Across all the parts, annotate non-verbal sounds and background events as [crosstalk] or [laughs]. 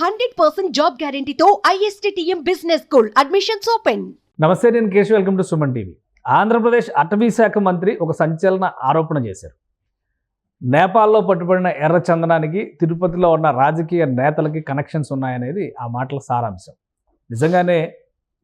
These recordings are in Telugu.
Hundred percent job గ్యారంటీతో ISTM business school. Admissions open నమస్తే నేను Keshav. Welcome to Suman TV. Andhra Pradesh అటవీ శాఖ మంత్రి ఒక సంచలన ఆరోపణ చేశారు. నేపాల్లో పట్టుబడిన ఎర్ర చందనానికి తిరుపతిలో ఉన్న రాజకీయ నేతలకి కనెక్షన్స్ ఉన్నాయనేది ఆ మాటల సారాంశం. నిజంగానే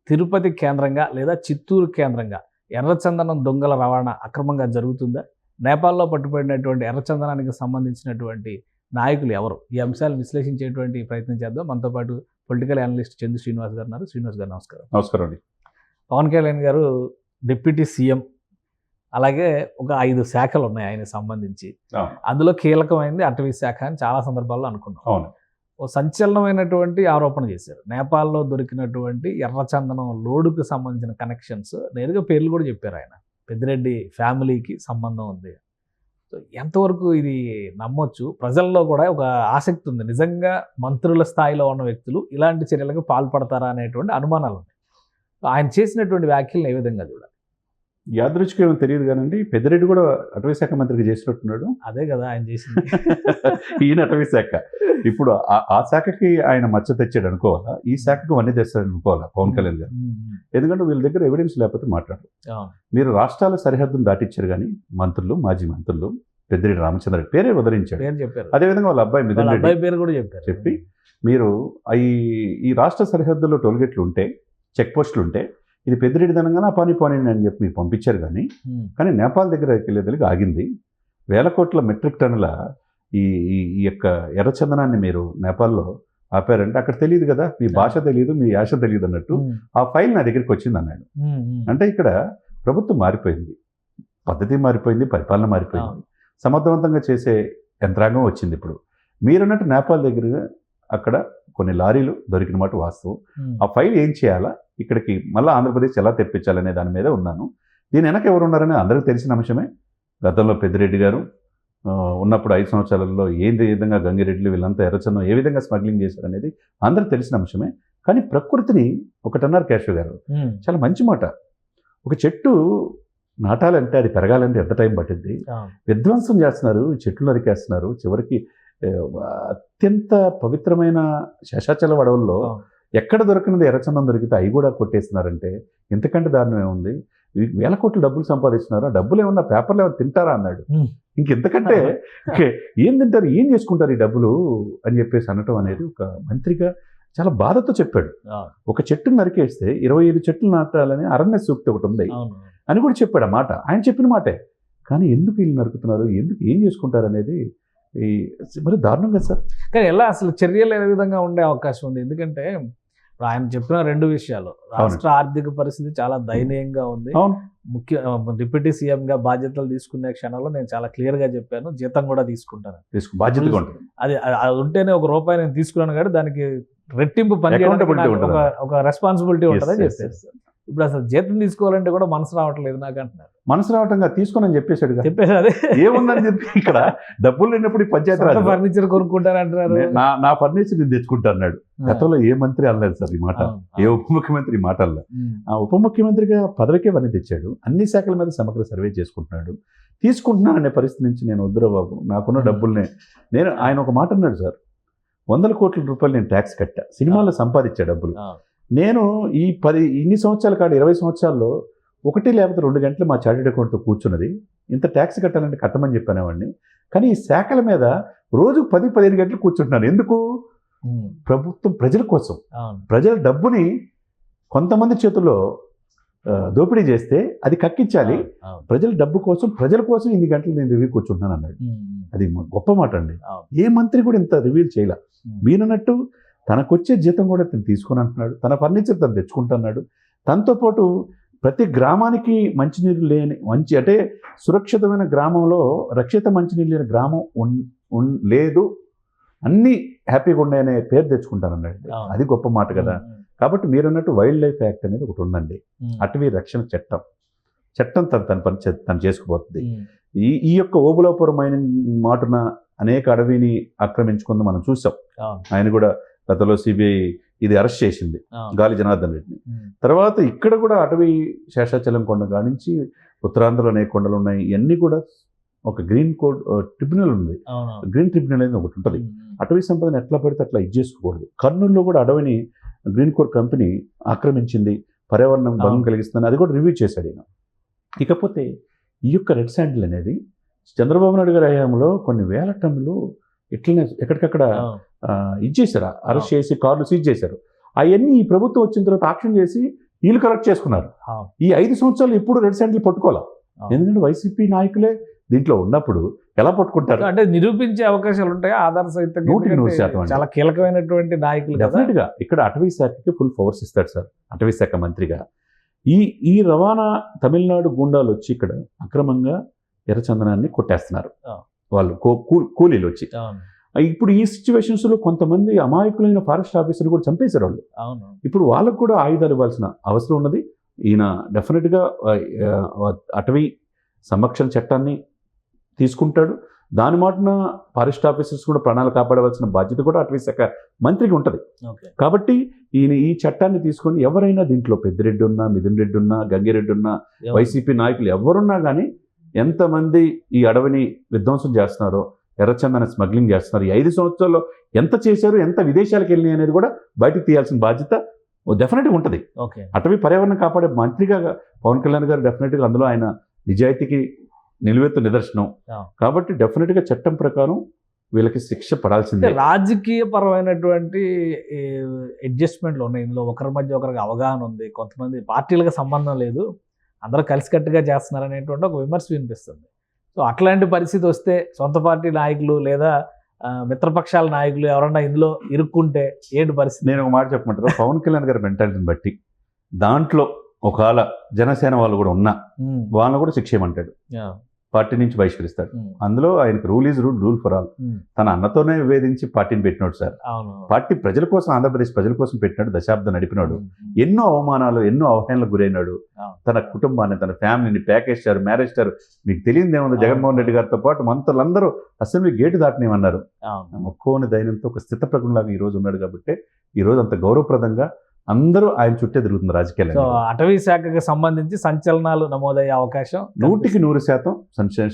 తిరుపతి కేంద్రంగా లేదా చిత్తూరు కేంద్రంగా ఎర్రచందనం దొంగల రవాణా అక్రమంగా జరుగుతుందా? నేపాల్లో పట్టుబడినటువంటి ఎర్రచందనానికి సంబంధించినటువంటి నాయకులు ఎవరు? ఈ అంశాలు విశ్లేషించేటువంటి ప్రయత్నం చేద్దాం. మనతో పాటు పొలిటికల్ అనలిస్ట్ చందు శ్రీనివాస్ గారు ఉన్నారు. శ్రీనివాస్ గారు నమస్కారం. నమస్కారం అండి. పవన్ కళ్యాణ్ గారు డిప్యూటీ సీఎం. అలాగే ఒక ఐదు శాఖలు ఉన్నాయి ఆయన సంబంధించి. అందులో కీలకమైనది అటవీ శాఖ అని చాలా సందర్భాల్లో అనుకున్నాం. అవును. ఓ సంచలనమైనటువంటి ఆరోపణ చేశారు. నేపాల్లో దొరికినటువంటి ఎర్రచందనం లోడుకు సంబంధించిన కనెక్షన్స్ నేరుగా పేర్లు కూడా చెప్పారు ఆయన. పెద్దిరెడ్డి ఫ్యామిలీకి సంబంధం ఉంది. ఎంతవరకు ఇది నమ్మొచ్చు? ప్రజల్లో కూడా ఒక ఆసక్తి ఉంది. నిజంగా మంత్రుల స్థాయిలో ఉన్న వ్యక్తులు ఇలాంటి చర్యలకు పాల్పడతారా అనేటువంటి అనుమానాలు ఉన్నాయి సో ఆయన చేసినటువంటి వ్యాఖ్యలను ఏ విధంగా చూడాలి? యాదృచ్ఛికం ఏమో తెలియదు కానండి. పెద్దిరెడ్డి కూడా అటవీ శాఖ మంత్రికి చేసినట్టున్నాడు. అదే కదా ఆయన చేసింది. [laughs] ఈయన అటవీ శాఖ. ఇప్పుడు ఆ- శాఖకి ఆయన మచ్చ తెచ్చాడు అనుకోవాలా? ఈ శాఖకు వన్నీ తెస్తాడు అనుకోవాలా పవన్ కళ్యాణ్ గారు? ఉమ్, ఎందుకంటే వీళ్ళ దగ్గర ఎవిడెన్స్ లేకపోతే మాట్లాడరు. మీరు రాష్ట్రాల సరిహద్దును దాటిచ్చారు కానీ మంత్రులు మాజీ మంత్రులు పెద్దిరెడ్డి రామచంద్ర పేరే పేరు చెప్పారు. అదేవిధంగా వాళ్ళ అబ్బాయి మిథున్ రెడ్డి అబ్బాయి పేరు కూడా చెప్పారు. చెప్పి మీరు ఈ ఈ రాష్ట్ర సరిహద్దుల్లో టోల్గేట్లు ఉంటే చెక్ పోస్టులు ఉంటే ఇది పెద్దిరెడ్డి దనంగానే పని పని అని చెప్పి మీకు పంపించారు కానీ కానీ నేపాల్ దగ్గర వెళ్ళేదలిగి ఆగింది. వేల కోట్ల మెట్రిక్ టన్నుల ఈ ఈ యొక్క ఎర్రచందనాన్ని మీరు నేపాల్లో ఆపారంటే అక్కడ తెలియదు కదా మీ భాష తెలియదు మీ యాస తెలియదు అన్నట్టు ఆ ఫైల్ నా దగ్గరికి వచ్చింది అన్నాడు. అంటే ఇక్కడ ప్రభుత్వం మారిపోయింది. పద్ధతి మారిపోయింది పరిపాలన మారిపోయింది. సమర్థవంతంగా చేసే యంత్రాంగం వచ్చింది ఇప్పుడు. మీరన్నట్టు నేపాల్ దగ్గర అక్కడ కొన్ని లారీలు దొరికిన మాట వాస్తవం. ఆ ఫైల్ ఏం చేయాలా? ఇక్కడికి మళ్ళీ ఆంధ్రప్రదేశ్ ఎలా తెప్పించాలనే దాని మీద ఉన్నాను. దీని వెనక ఎవరు ఉన్నారని అందరికీ తెలిసిన అంశమే. గతంలో పెద్దిరెడ్డి గారు ఉన్నప్పుడు ఐదు సంవత్సరాలలో ఏ విధంగా గంగిరెడ్డిలు వీళ్ళంతా ఎర్రచందం ఏ విధంగా స్మగ్లింగ్ చేశారనేది అందరికి తెలిసిన అంశమే. కానీ ప్రకృతిని ఒకటన్నారు కేశవ్ గారు. చాలా మంచి మాట. ఒక చెట్టు నాటాలంటే అది పెరగాలంటే ఎంత టైం పట్టింది. విధ్వంసం చేస్తున్నారు చెట్లు నరికేస్తున్నారు. చివరికి అత్యంత పవిత్రమైన శేషాచల అడవుల్లో అవును. ఎక్కడ దొరికినది ఎర్రచందం దొరికితే అవి కూడా కొట్టేస్తున్నారంటే ఎంతకంటే దారుణం ఏముంది? వేల కోట్లు డబ్బులు సంపాదిస్తున్నారు? డబ్బులు ఏమన్నా పేపర్లు ఏమన్నా తింటారా అన్నాడు. ఇంకెంతకంటే [laughs] ఏం తింటారు? ఏం చేసుకుంటారు ఈ డబ్బులు? అని చెప్పేసి అనటం అనేది ఒక మంత్రిగా చాలా బాధతో చెప్పాడు. ఒక చెట్టును నరికేస్తే ఇరవై ఐదు చెట్లు నాటాలని అరణ్య సూక్తి ఒకటి ఉంది అని కూడా చెప్పాడు ఆ మాట. ఆయన చెప్పిన మాటే. కానీ ఎందుకు వీళ్ళు నరుకుతున్నారు? ఎందుకు ఏం చేసుకుంటారు అనేది ఈ మరి దారుణం కదా సార్. కానీ ఎలా అసలు చర్యలు ఏ విధంగా ఉండే అవకాశం ఉంది? ఎందుకంటే ఇప్పుడు ఆయన చెప్పిన రెండు విషయాలు. రాష్ట్ర ఆర్థిక పరిస్థితి చాలా దయనీయంగా ఉంది. ముఖ్య డిప్యూటీ సీఎం గా బాధ్యతలు తీసుకునే క్షణంలో నేను చాలా క్లియర్గా చెప్పాను. జీతం కూడా తీసుకుంటాను. బాధ్యతగా అది అది- ఉంటేనే ఒక రూపాయి నేను తీసుకున్నాను కాబట్టి దానికి రెట్టింపు పని ఒక రెస్పాన్సిబిలిటీ ఉంటుందని yes. ఇప్పుడు అసలు జీతం తీసుకోవాలంటే కూడా మనసు రావట్లేదు నాకు అంటున్నారు. మనసు రావటంగా తీసుకుని చెప్పేశాడు. చెప్పేసి అదే ఏముందని చెప్పి ఇక్కడ డబ్బులు లేనప్పుడు పంచాయతీ రాజ్. ఫర్నిచర్ కొనుక్కుంటారంటున్నారు నా నా ఫర్నిచర్ నేను తెచ్చుకుంటా అన్నాడు. గతంలో ఏ మంత్రి అనలేదు సార్ ఈ మాట. ఏ. ఉప ముఖ్యమంత్రి ఈ మాట అనలేదు ఉమ్, ఆ ఉప ముఖ్యమంత్రిగా పదవికే వన్నీ తెచ్చాడు. అన్ని శాఖల మీద సమగ్ర సర్వే చేసుకుంటున్నాడు. తీసుకుంటున్నాననే పరిస్థితి నుంచి నేను వద్దురా బాబు. నాకున్న. డబ్బుల్నే. నేను ఆయన ఒక మాట అన్నాడు సార్. వందల కోట్ల రూపాయలు నేను ట్యాక్స్ కట్టా. సినిమాలో సంపాదించా డబ్బులు. నేను ఈ పది ఇన్ని సంవత్సరాల కాదు ఇరవై సంవత్సరాల్లో ఒకటి లేకపోతే రెండు గంటలు మా చార్టెడ్ అకౌంట్తో కూర్చున్నది. ఇంత ట్యాక్స్ కట్టాలంటే కట్టమని చెప్పానేవాడిని. కానీ ఈ శాఖల మీద రోజు పది పదిహేను గంటలు కూర్చుంటున్నాను. ఎందుకు? ప్రభుత్వం ప్రజల కోసం. ప్రజల డబ్బుని కొంతమంది చేతుల్లో దోపిడీ చేస్తే అది కక్కించాలి. ప్రజల డబ్బు కోసం ప్రజల కోసం ఇన్ని గంటలు నేను రివ్యూ కూర్చుంటున్నాను అన్నాడు. అది గొప్ప మాట అండి. ఏ మంత్రి కూడా ఇంత రివ్యూ చేయాల. ఉమ్. తనకొచ్చే జీతం కూడా తను తీసుకొని అంటున్నాడు తన ఫర్నిచర్ తను తెచ్చుకుంటున్నాడు. తనతో పాటు ప్రతి గ్రామానికి మంచినీరు లేని మంచి అంటే సురక్షితమైన గ్రామంలో రక్షిత మంచినీరు లేని గ్రామం ఉన్ ఉన్- లేదు. అన్నీ హ్యాపీగా ఉన్నాయనే పేరు తెచ్చుకుంటానన్నాడు. అది గొప్ప మాట కదా. కాబట్టి మీరన్నట్టు వైల్డ్ లైఫ్ యాక్ట్ అనేది ఒకటి ఉందండి. అటవీ రక్షణ చట్టం. చట్టం తను తన పని తను చేసుకుపోతుంది. ఈ ఈ యొక్క ఓబులాపురమైన మాటున అనేక అడవిని ఆక్రమించుకుంది మనం చూసాం. ఆయన కూడా గతంలో సిబిఐ ఇది అరెస్ట్ చేసింది. గాలి జనార్దన్ రెడ్డిని. తర్వాత ఇక్కడ కూడా అటవీ శేషాచలం కొండ కానించి ఉత్తరాంధ్రలో అనేక కొండలు ఉన్నాయి. ఇవన్నీ కూడా ఒక గ్రీన్ కోడ్ ట్రిబ్యునల్ ఉంది. గ్రీన్ ట్రిబ్యునల్ అనేది ఒకటి ఉంటుంది. అటవీ సంపదను ఎట్లా పడితే అట్లా ఇచ్చేసుకోకూడదు కర్నూలులో కూడా అడవిని గ్రీన్ కోర్ కంపెనీ ఆక్రమించింది. పర్యావరణం భంగం. కలిగిస్తుంది అది కూడా రివ్యూ చేశాడు ఈయన. ఇకపోతే ఈ యొక్క రెడ్ శాండిల్ అనేది చంద్రబాబు నాయుడు గారి హయాంలో కొన్ని వేల టన్నులు ఇట్లనే ఎక్కడికక్కడ ఇచ్చేసారు అరెస్ట్ చేసి కార్లు సీజ్ చేశారు. అవన్నీ ఈ ప్రభుత్వం వచ్చిన తర్వాత ఆక్షన్ చేసి వీళ్ళు కరెక్ట్ చేసుకున్నారు. ఈ ఐదు సంవత్సరాలు ఎప్పుడు రెడ్ శాండిల్ పట్టుకోవాలి. ఎందుకంటే వైసీపీ నాయకులే దీంట్లో ఉన్నప్పుడు ఎలా పట్టుకుంటారు? అంటే నిరూపించే అవకాశాలు ఉంటాయి ఆధార సహితంగా నూటికి నూరు శాతం. చాలా కీలకమైనటువంటి నాయకులు కదా. డెఫినెట్గా. ఇక్కడ అటవీ శాఖకి ఫుల్ పవర్స్ ఇస్తాడు సార్. అటవీ శాఖ మంత్రిగా. ఈ ఈ రవాణా తమిళనాడు గుండాలు వచ్చి ఇక్కడ అక్రమంగా ఎర్రచందనాన్ని కొట్టేస్తున్నారు. వాళ్ళు కూలీలు వచ్చి ఇప్పుడు ఈ సిచ్యువేషన్స్లో కొంతమంది అమాయకులైన ఫారెస్ట్ ఆఫీసర్ కూడా చంపేశారు వాళ్ళు ఇప్పుడు వాళ్ళకు కూడా ఆయుధాలు ఇవ్వాల్సిన అవసరం ఉన్నది. ఈయన డెఫినెట్గా అటవీ సంరక్షణ చట్టాన్ని తీసుకుంటాడు. దాని మాటన ఫారెస్ట్ ఆఫీసర్స్ కూడా ప్రాణాలు కాపాడవలసిన బాధ్యత కూడా అటవీ శాఖ మంత్రికి ఉంటుంది. కాబట్టి ఈయన ఈ చట్టాన్ని తీసుకొని ఎవరైనా దీంట్లో పెద్దిరెడ్డి ఉన్నా మిథున్ రెడ్డి ఉన్నా గంగిరెడ్డి ఉన్నా వైసీపీ నాయకులు ఎవరున్నా కానీ ఎంతమంది ఈ అడవిని విధ్వంసం చేస్తున్నారో ఎర్రచందన స్మగ్లింగ్ చేస్తున్నారు ఈ ఐదు సంవత్సరాల్లో ఎంత చేశారు ఎంత విదేశాలకు వెళ్ళినాయి అనేది కూడా బయటకు తీయాల్సిన బాధ్యత డెఫినెట్గా ఉంటుంది. ఓకే. అటవీ పర్యావరణం కాపాడే మంత్రిగా పవన్ కళ్యాణ్ గారు డెఫినెట్గా అందులో ఆయన నిజాయితీకి నిలువెత్తు నిదర్శనం. కాబట్టి డెఫినెట్గా చట్టం ప్రకారం వీళ్ళకి శిక్ష పడాల్సిందే. రాజకీయ పరమైనటువంటి అడ్జస్ట్మెంట్లు ఉన్నాయి. ఇందులో ఒకరి మధ్య ఒకరికి అవగాహన ఉంది. కొంతమంది పార్టీలకు సంబంధం లేదు. అందరూ కలిసికట్టుగా చేస్తున్నారు అనేటువంటి ఒక విమర్శ వినిపిస్తుంది. సో అట్లాంటి పరిస్థితి వస్తే సొంత పార్టీ నాయకులు లేదా మిత్రపక్షాల నాయకులు ఎవరన్నా ఇందులో ఇరుక్కుంటే ఏంటి పరిస్థితి? నేను ఒక మాట చెప్పమంటారు పవన్ కళ్యాణ్ గారి మెంటాలిటీని బట్టి దాంట్లో ఒకవేళ జనసేన వాళ్ళు కూడా ఉన్నా వాళ్ళని కూడా శిక్ష చేయమంటాడు పార్టీ నుంచి బహిష్కరిస్తాడు. అందులో ఆయనకు rule is rule rule for all. తన అన్నతోనే వివేదించి పార్టీని పెట్టినాడు సార్. పార్టీ ప్రజల కోసం ఆంధ్రప్రదేశ్ ప్రజల కోసం పెట్టినాడు దశాబ్దం నడిపినాడు. ఎన్నో అవమానాలు ఎన్నో అవహేళనకు గురైనాడు. తన కుటుంబాన్ని తన ఫ్యామిలీని ప్యాకేజ్ చేశారు మ్యారేజ్ చేశారు. మీకు తెలియదు ఏముంది జగన్మోహన్ రెడ్డి గారితో పాటు మంత్రులందరూ అసెంబ్లీ గేటు దాటనేమన్నారు మొక్కువని దైనంతో ఒక స్థిత ప్రజ్ఞలాగా ఈ రోజు ఉన్నాడు కాబట్టి ఈ రోజు అంత గౌరవప్రదంగా అందరూ ఆయన చుట్టే తిరుగుతుంది సో రాజకీయాలు అటవీ శాఖకి సంబంధించి సంచలనాలు నమోదయ్యే అవకాశం నూటికి నూరు శాతం సంచ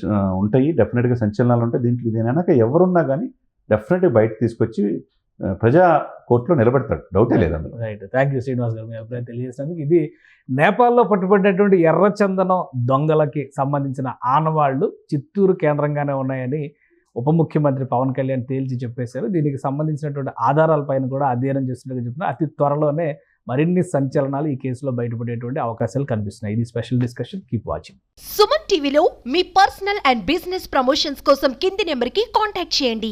ఉంటాయి. డెఫినెట్గా సంచలనాలు ఉంటాయి. దీంట్లో దీని వెనక ఎవరున్నా కానీ డెఫినెట్గా బయట తీసుకొచ్చి ప్రజా కోర్టులో నిలబెడతాడు. డౌటే లేదు అందులో. రైట్ థ్యాంక్ యూ శ్రీనివాస్ గారు మీ అభిప్రాయం తెలియజేసినందుకు. ఇది నేపాల్లో పట్టుబడినటువంటి ఎర్రచందనం దొంగలకి సంబంధించిన ఆనవాళ్ళు చిత్తూరు కేంద్రంగానే ఉన్నాయని ఉప ముఖ్యమంత్రి పవన్ కళ్యాణ్ తేల్చి చెప్పేశారు. దీనికి సంబంధించినటువంటి ఆధారాలపైన కూడా అధ్యయనం చేస్తున్నట్టు చెప్తున్నారు. అతి త్వరలోనే మరిన్ని సంచలనాలు ఈ కేసులో బయటపడేటువంటి అవకాశాలు కనిపిస్తున్నాయి. ఇది special discussion. Keep watching. Suman టీవీలో మీ పర్సనల్ అండ్ బిజినెస్ ప్రమోషన్స్ కోసం కింది నెంబర్కి కాంటాక్ట్ చేయండి.